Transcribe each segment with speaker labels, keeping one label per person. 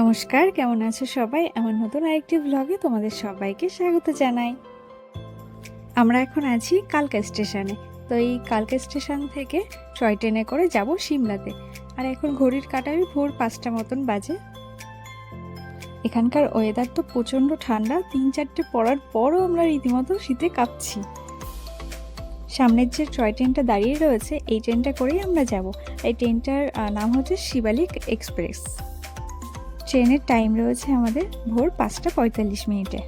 Speaker 1: নমস্কার, কেমন আছো সবাই? আমার নতুন আরেকটি ব্লগে তোমাদের সবাইকে স্বাগত জানাই। আমরা এখন আছি কালকা স্টেশনে। তো এই কালকা স্টেশন থেকে টয় ট্রেনে করে যাব সিমলাতে। আর এখন ঘড়ির কাটায় ভোর পাঁচটা মতন বাজে। এখানকার ওয়েদার তো প্রচণ্ড ঠান্ডা। তিন চারটে পড়ার পরও আমরা রীতিমতো শীতে কাঁপছি। সামনের যে টয় ট্রেনটা দাঁড়িয়ে রয়েছে, এই ট্রেনটা করেই আমরা যাব। এই ট্রেনটার নাম হচ্ছে শিবালিক এক্সপ্রেস। ট্রেনের টাইম রয়েছে আমাদের ভোর পাঁচটা পঁয়তাল্লিশ মিনিটে।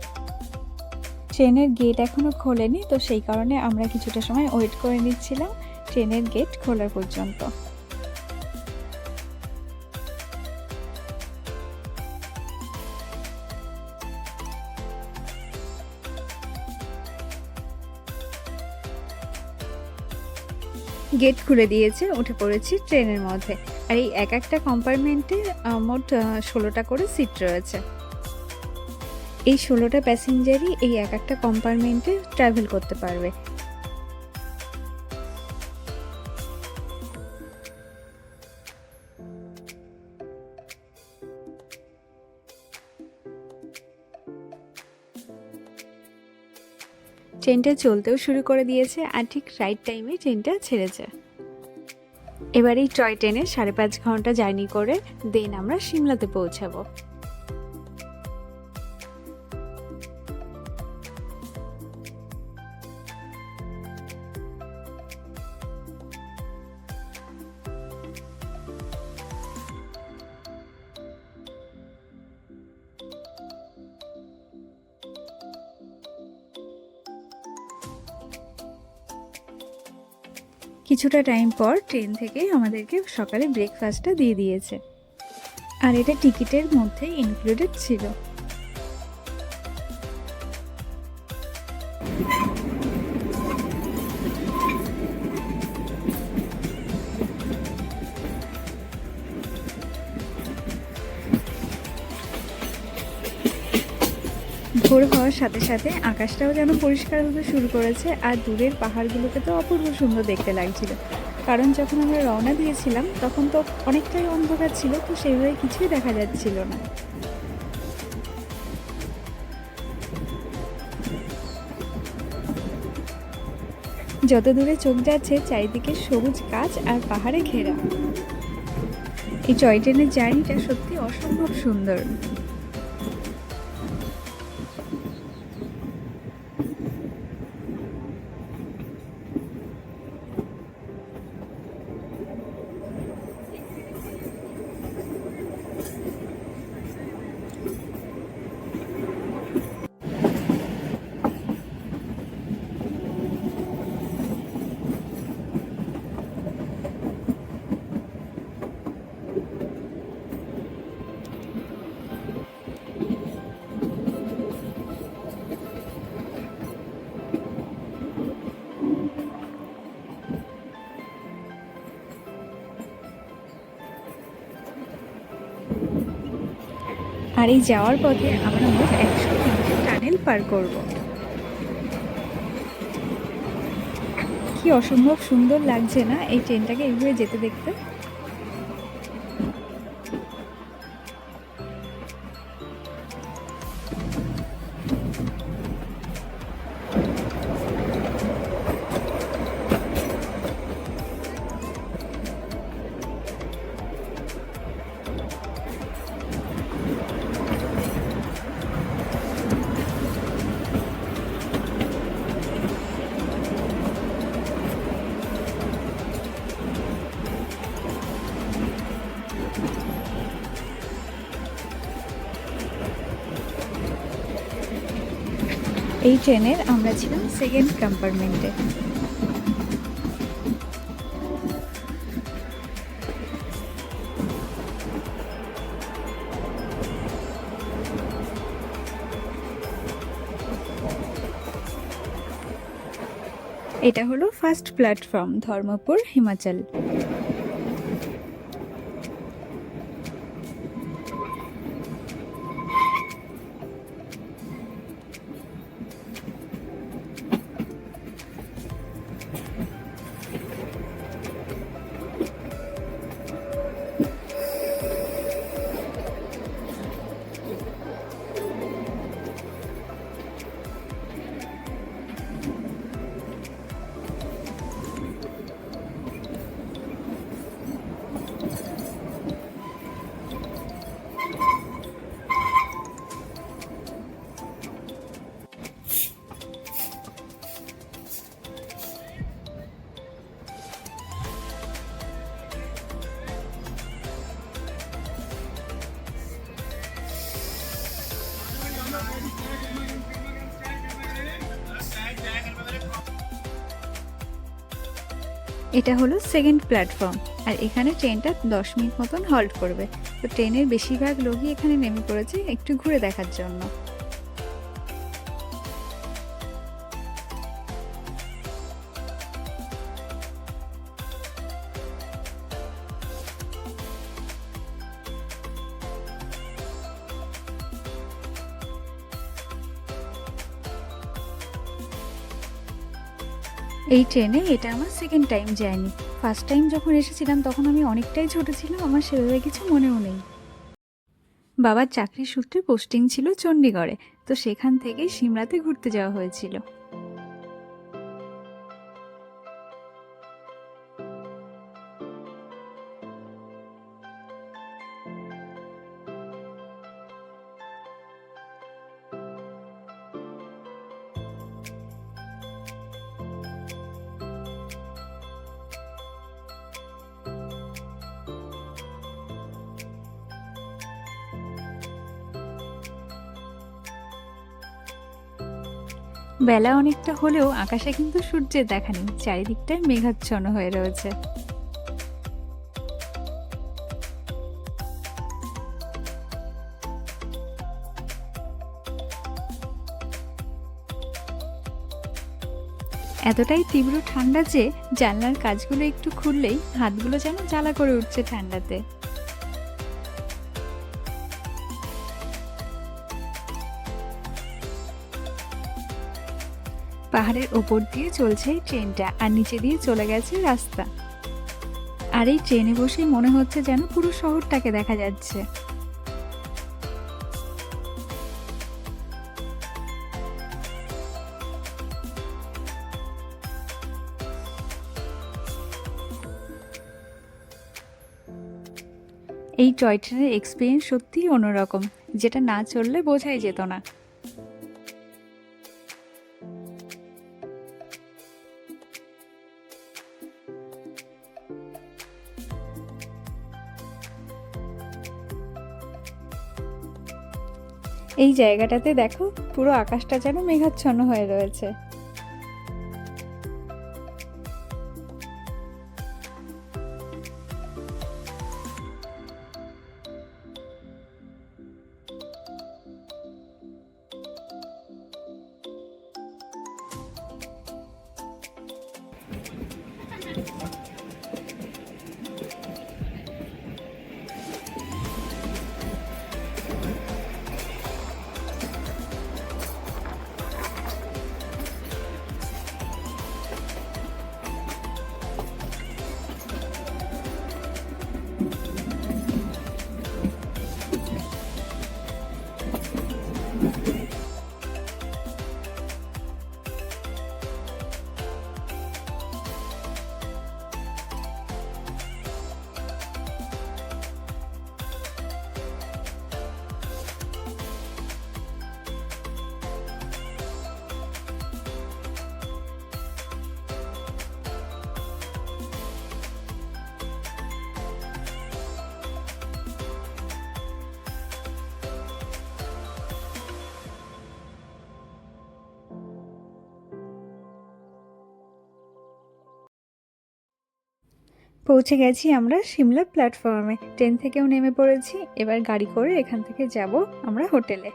Speaker 1: ট্রেনের গেট এখনও খোলেনি, তো সেই কারণে আমরা কিছুটা সময় ওয়েট করে নিচ্ছিলাম। ট্রেনের গেট খোলার পর্যন্ত। গেট খুলে দিয়েছে, উঠে পড়েছি ট্রেনের মধ্যে। আর এই এক একটা কম্পার্টমেন্টে মোট ষোলোটা করে সিট রয়েছে। এই ষোলোটা প্যাসেঞ্জারই এই এক একটা কম্পার্টমেন্টে ট্রাভেল করতে পারবে। ট্রেনটা চলতেও শুরু করে দিয়েছে আর ঠিক রাইট টাইমে ট্রেনটা ছেড়েছে। এবার এই টয় ট্রেনে সাড়ে পাঁচ ঘণ্টা জার্নি করে দেন আমরা সিমলাতে পৌঁছাবো। কিছুটা টাইম পর ট্রেন থেকে আমাদেরকে সকালে ব্রেকফাস্টটা দিয়ে দিয়েছে। আর এটা টিকিটের মধ্যে ইনক্লুডেড ছিল। ভোর হওয়ার সাথে সাথে আকাশটাও যেন পরিষ্কার হতে শুরু করেছে আর দূরের পাহাড়গুলোকে তো অপূর্ব সুন্দর দেখতে লাগছিল। কারণ যখন আমরা রওনা দিয়েছিলাম, তখন তো অনেকটাই অন্ধকার ছিল, তো সেইভাবে কিছুই দেখা যাচ্ছিল না। যত দূরে চোখ যাচ্ছে, চারিদিকে সবুজ গাছ আর পাহাড়ে ঘেরা। এই টয় ট্রেনের জার্নিটা সত্যি অসম্ভব সুন্দর। আর এই যাওয়ার পথে আমরা মোট একশো তিনটে টানেল পার করব। কি অসম্ভব সুন্দর লাগছে না এই ট্রেনটাকে এইভাবে যেতে দেখতে? এই ট্রেনের আমরা ছিলাম সেকেন্ড কম্পার্টমেন্টে। এটা হলো ফার্স্ট প্ল্যাটফর্ম ধর্মপুর হিমাচল। এটা হলো সেকেন্ড প্ল্যাটফর্ম আর এখানে ট্রেনটা দশ মিনিট মতন হল্ট করবে। তো ট্রেনের বেশিরভাগ লোকই এখানে নেমে পড়েছে একটু ঘুরে দেখার জন্য। এই ট্রেনে এটা আমার সেকেন্ড টাইম যায়নি ফার্স্ট টাইম যখন এসেছিলাম, তখন আমি অনেকটাই ছোট ছিলাম, আমার সেভাবে কিছু মনেও নেই। বাবার চাকরির সূত্রে পোস্টিং ছিল চণ্ডীগড়ে, তো সেখান থেকেই সিমরাতে ঘুরতে যাওয়া হয়েছিল। বেলা অনেকটা হলেও আকাশে কিন্তু সূর্যের দেখা নেই চারিদিকটায় মেঘাচ্ছন্ন হয়ে রয়েছে। এতটাই তীব্র ঠান্ডা যে জানলার কাজগুলো একটু খুললেই হাতগুলো যেন জ্বালা করে উঠছে ঠান্ডাতে। পাহাড়ের ওপর দিয়ে চলছে ট্রেনটা আর নিচে দিয়ে চলে গেছে রাস্তা। আর এই ট্রেনে বসে মনে হচ্ছে যেন পুরো শহরটাকে দেখা যাচ্ছে। এই টয় ট্রেনের এক্সপিরিয়েন্স সত্যিই অন্যরকম, যেটা না চললে বোঝাই যেত না। এই জায়গাটাতে দেখো পুরো আকাশটা যেন মেঘাচ্ছন্ন হয়ে রয়েছে। পৌঁছে গেছি আমরা সিমলা প্ল্যাটফর্মে। ট্রেন থেকেও নেমে পড়েছি। এবার গাড়ি করে এখান থেকে যাব আমরা হোটেলে।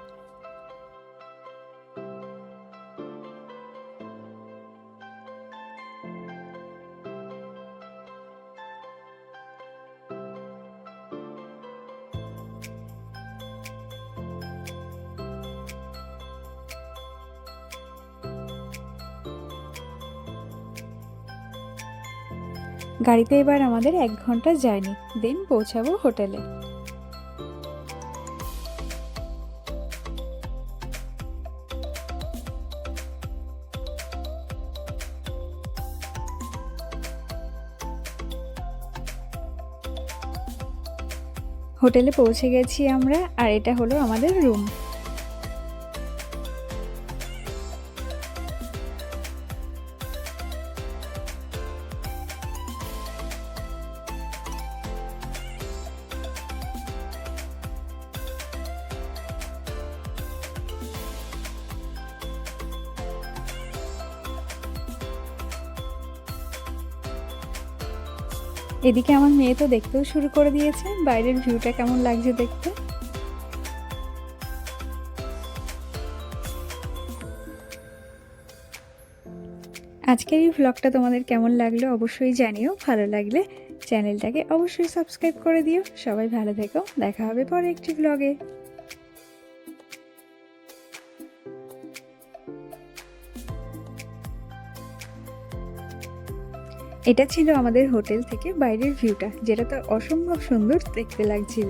Speaker 1: গাড়িতে এবার আমাদের এক ঘণ্টা জার্নি, দেন পৌঁছাবো হোটেলে। হোটেলে পৌঁছে গেছি আমরা, আর এটা হলো আমাদের রুম। এদিকে আমার মেয়ে তো দেখতেও শুরু করে দিয়েছে। বাইরের ভিউটা কেমন লাগছে দেখতে? আজকের এই ভ্লগটা তোমাদের কেমন লাগল অবশ্যই জানিও। ভালো লাগলে চ্যানেলটাকে অবশ্যই সাবস্ক্রাইব করে দিও। সবাই ভালো থেকো। দেখা হবে পরে একটি ভ্লগে এটা ছিল আমাদের হোটেল থেকে বাইরের ভিউটা যেটা তো অসম্ভব সুন্দর দেখতে লাগছিল।